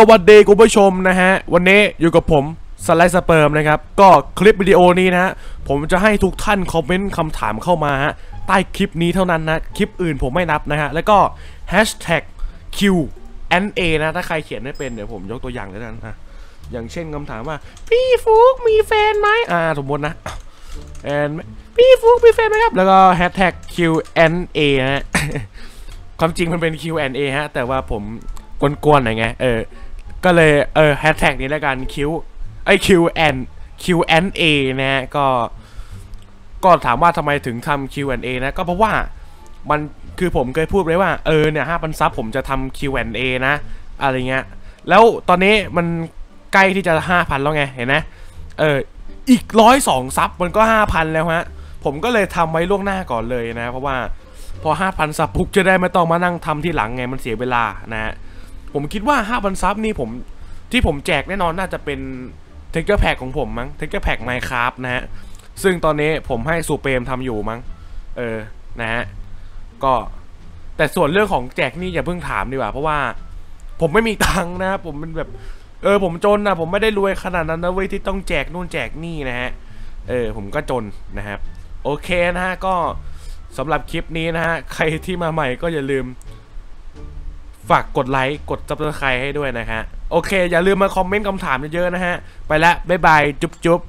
สวัสดีคุณผู้ชมนะฮะ วันนี้อยู่กับผมสไลด์สเปิร์มนะครับ ก็คลิปวิดีโอนี้นะฮะผมจะให้ทุกท่านคอมเมนต์คำถามเข้ามาฮะ ใต้คลิปนี้เท่านั้นนะ คลิปอื่นผมไม่นับนะฮะ แล้วก็ hashtag Q&A นะ ถ้าใครเขียนไม่เป็น เดี๋ยวผมยกตัวอย่างเลยนะอะอย่างเช่นคำถามว่า พี่ฟุกมีแฟนไหมอ่าสมมตินะแอนพี่ฟุกมีแฟนไหมครับ แล้วก็ hashtag Q&A นะฮะความจริงมันเป็น Q&A ฮะ แต่ว่าผมกวนๆหน่อยไง เออ ก็เลยเออแฮชแท็กนี้แล้วกัน Q ไอ Q and Q&A นะฮะก็ ก็ถามว่าทำไมถึงทำ Q&A นเอนะ ก็เพราะว่ามันคือผมเคยพูดไว้ว่า เออเนี่ยห้าพันซับผมจะทำ Q&A นเอนะ อะไรเงี้ย แล้วตอนนี้มันใกล้ที่จะห้าพันแล้วไง เห็นไหมเอออีกร้อยสองซับมันก็ห้าพันแล้วฮะ ผมก็เลยทำไว้ล่วงหน้าก่อนเลยนะ เพราะว่าพอ5,000ซับปุ๊บจะได้ไม่ต้องมานั่งทำที่หลังไงมันเสียเวลานะฮะ ผมคิดว่า 5,000 ซับนี่ผมที่ผมแจกแน่นอนน่าจะเป็นเทคเกอร์แพ็กของผมมั้งเทคเกอร์แพคไมค์ครับนะฮะ ซึ่งตอนนี้ผมให้สูเปรมทำอยู่มั้ง เออ นะฮะ ก็แต่ส่วนเรื่องของแจกนี่อย่าเพิ่งถามดีกว่า เพราะว่า ผมไม่มีตังค์นะผมเป็นแบบ เออ ผมจนนะผมไม่ได้รวยขนาดนั้นนะเว้ยที่ต้องแจกนู่นแจกนี่นะฮะ เออ ผมก็จนนะครับ โอเคนะฮะก็สำหรับคลิปนี้นะฮะ ใครที่มาใหม่ก็อย่าลืม ฝากกดไลค์กดซับสไครต์ให้ด้วยนะฮะ โอเค อย่าลืมมาคอมเมนต์คำถามเยอะๆนะฮะ ไปละบ๊ายบาย จุ๊บจุ๊บ